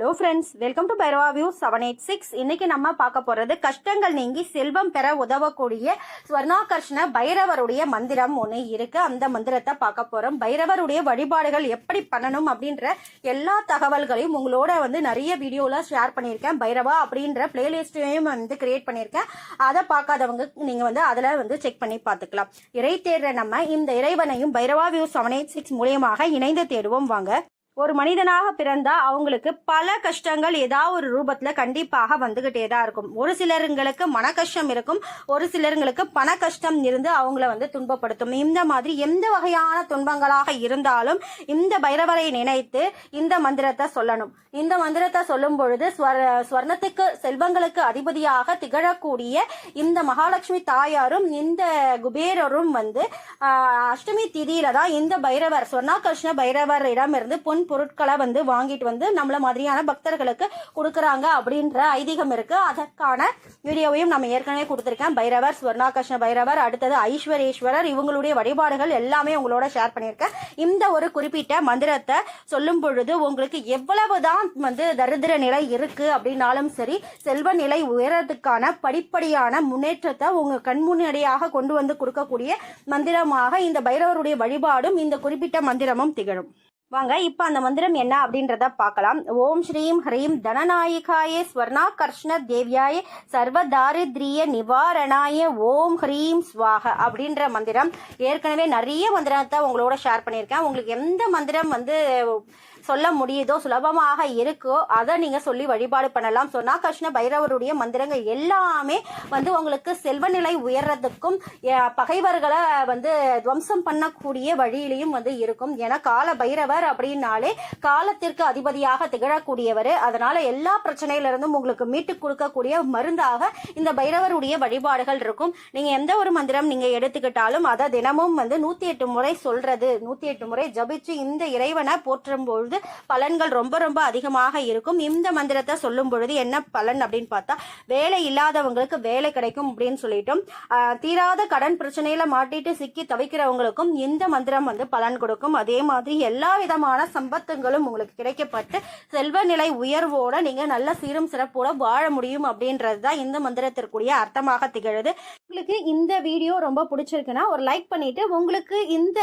Hello friends welcome to Bhairava view seven eight six இன்னைக்கு நம்ம பார்க்க போறது கஷ்டங்கள் நீங்கி செல்வம் பெற உதவக்கூடிய ஸ்வர்ணாகர்ஷ்ண பைரவருடைய மந்திரம் ஒன்று இருக்கு. அந்த மந்திரத்தை பார்க்க போறோம். பைரவருடைய வழிபாடுகள் எப்படி பண்ணணும் அப்படின்ற எல்லா தகவல்களையும் உங்களோட வந்து நிறைய வீடியோல ஷேர் பண்ணியிருக்கேன். பைரவா அப்படின்ற பிளேலிஸ்டையும் வந்து கிரியேட் பண்ணியிருக்கேன். அதை பார்க்காதவங்க நீங்க வந்து அதில் வந்து செக் பண்ணி பார்த்துக்கலாம். இறை தேடுற நம்ம இந்த இறைவனையும் Bhairava view seven eight six மூலியமாக இணைந்து தேடுவோம். வாங்க. ஒரு மனிதனாக பிறந்தா அவங்களுக்கு பல கஷ்டங்கள் ஏதாவது ஒரு ரூபத்துல கண்டிப்பாக வந்துகிட்டே தான் இருக்கும். ஒரு சிலருங்களுக்கு மன கஷ்டம் இருக்கும் ஒரு சிலருங்களுக்கு பண கஷ்டம் இருந்து அவங்கள வந்து துன்பப்படுத்தும். இந்த மாதிரி எந்த வகையான துன்பங்களாக இருந்தாலும் இந்த பைரவரை நினைத்து இந்த மந்திரத்தை சொல்லணும். இந்த மந்திரத்தை சொல்லும் பொழுது ஸ்வர்ணத்துக்கு செல்வங்களுக்கு அதிபதியாக திகழக்கூடிய இந்த மகாலட்சுமி தாயாரும் இந்த குபேரரும் வந்து அஷ்டமி திதியில தான் இந்த பைரவர் சொர்ணாகிருஷ்ண பைரவரிடம் இருந்து பொன் பொருட்களை வந்து வாங்கிட்டு வந்து நம்மள மாதிரியான பக்தர்களுக்கு கொடுக்குறாங்க அப்படின்ற ஐதீகம் இருக்கு. அதற்கான வீடியோவையும் நம்ம ஏற்கனவே கொடுத்துருக்கேன். பைரவர் ஸ்வர்ணாகிருஷ்ண பைரவர் அடுத்தது ஐஸ்வரேஸ்வரர் இவங்களுடைய வழிபாடுகள் எல்லாமே உங்களோட ஷேர் பண்ணியிருக்கேன். இந்த ஒரு குறிப்பிட்ட மந்திரத்தை சொல்லும் பொழுது உங்களுக்கு எவ்வளவுதான் வந்து தரித்திர நிலை இருக்கு அப்படின்னாலும் சரி செல்வ நிலை உயரத்துக்கான படிப்படியான முன்னேற்றத்தை உங்க கண்முன்னடியாக கொண்டு வந்து கொடுக்கக்கூடிய மந்திரமாக இந்த பைரவருடைய வழிபாடும் இந்த குறிப்பிட்ட மந்திரமும் திகழும். வாங்க இப்ப அந்த மந்திரம் என்ன அப்படின்றத பார்க்கலாம். ஓம் ஸ்ரீம் ஹ்ரீம் தனநாயகாய ஸ்வர்ணாகர்ஷ்ண தேவியாய சர்வதாரித்ரிய நிவாரணாய ஓம் ஹ்ரீம் ஸ்வாக அப்படின்ற மந்திரம். ஏற்கனவே நிறைய மந்திரத்தை உங்களோட ஷேர் பண்ணியிருக்கேன். உங்களுக்கு எந்த மந்திரம் வந்து சொல்ல முடியுதோ சுலபமாக இருக்கோ அதை நீங்க சொல்லி வழிபாடு பண்ணலாம். சொன்னா பைரவருடைய மந்திரங்கள் எல்லாமே வந்து உங்களுக்கு செல்வ நிலை உயர்றதுக்கும் பகைவர்களை வந்து துவம்சம் பண்ணக்கூடிய வழியிலையும் வந்து இருக்கும். ஏன்னா கால பைரவர் அப்படின்னாலே காலத்திற்கு அதிபதியாக திகழக்கூடியவர். அதனால எல்லா பிரச்சனையில இருந்தும் உங்களுக்கு மீட்டு கொடுக்கக்கூடிய மருந்தாக இந்த பைரவருடைய வழிபாடுகள் இருக்கும். நீங்க எந்த ஒரு மந்திரம் நீங்க எடுத்துக்கிட்டாலும் அதை தினமும் வந்து நூத்தி எட்டு முறை சொல்றது நூத்தி எட்டு முறை ஜபிச்சு இந்த இறைவனை போற்றும் பொழுது பலன்கள் ரொம்ப ரொம்ப அதிகமாக இருக்கும். இந்த மந்திரத்தை சொல்லும் பொழுது என்ன பலன் அப்படின்னு பார்த்தா வேலை இல்லாதவங்களுக்கு வேலை கிடைக்கும் அப்படின்னு சொல்லிட்டும். தீராத கடன் பிரச்சனையில மாட்டிட்டு சிக்கி தவிக்கிறவங்களுக்கும் இந்த மந்திரம் வந்து பலன் கொடுக்கும். அதே மாதிரி எல்லா விதமான சம்பத்துங்களும் உங்களுக்கு கிடைக்கப்பட்டு செல்வ நிலை உயர்வோட நீங்க நல்ல சீரும் சிறப்போட வாழ முடியும் அப்படின்றது தான் இந்த மந்திரத்திற்குரிய அர்த்தமாக திகழுது. உங்களுக்கு இந்த வீடியோ ரொம்ப பிடிச்சிருக்குன்னா ஒரு லைக் பண்ணிட்டு உங்களுக்கு இந்த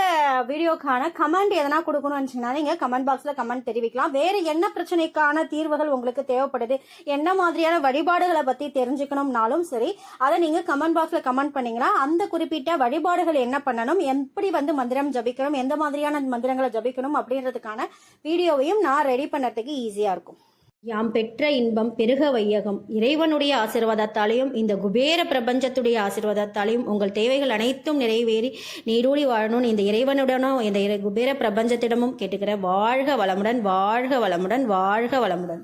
வீடியோக்கான கமெண்ட் எதனா கொடுக்கணும்னு நினைச்சீங்கன்னா நீங்க கமெண்ட் பாக்ஸ்ல கமெண்ட் தெரிவிக்கலாம். வேற என்ன பிரச்சனைக்கான தீர்வுகள் உங்களுக்கு தேவைப்படுது? என்ன மாதிரியான வழிபாடுகளை பத்தி தெரிஞ்சுக்கணும்னாலும் சரி அதை நீங்க கமெண்ட் பாக்ஸ்ல கமெண்ட் பண்ணீங்கன்னா அந்த குறிப்பிட்ட வழிபாடுகள் என்ன பண்ணணும் எப்படி வந்து மந்திரம் ஜபிக்கணும் எந்த மாதிரியான மந்திரங்களை ஜபிக்கணும் அப்படின்றதுக்கான வீடியோவையும் நான் ரெடி பண்ணுறதுக்கு ஈஸியாக இருக்கும். யாம் பெற்ற இன்பம் பெருக வையகம். இறைவனுடைய ஆசீர்வாதத்தாலையும் இந்த குபேர பிரபஞ்சத்துடைய ஆசீர்வாதத்தாலையும் உங்கள் தேவைகள் அனைத்தும் நிறைவேறி நீரூடி வாழணும்னு இந்த இறைவனுடனும் இந்த இறை- குபேர பிரபஞ்சத்திடமும் கேட்டுக்கிற வாழ்க வளமுடன் வாழ்க வளமுடன் வாழ்க வளமுடன்.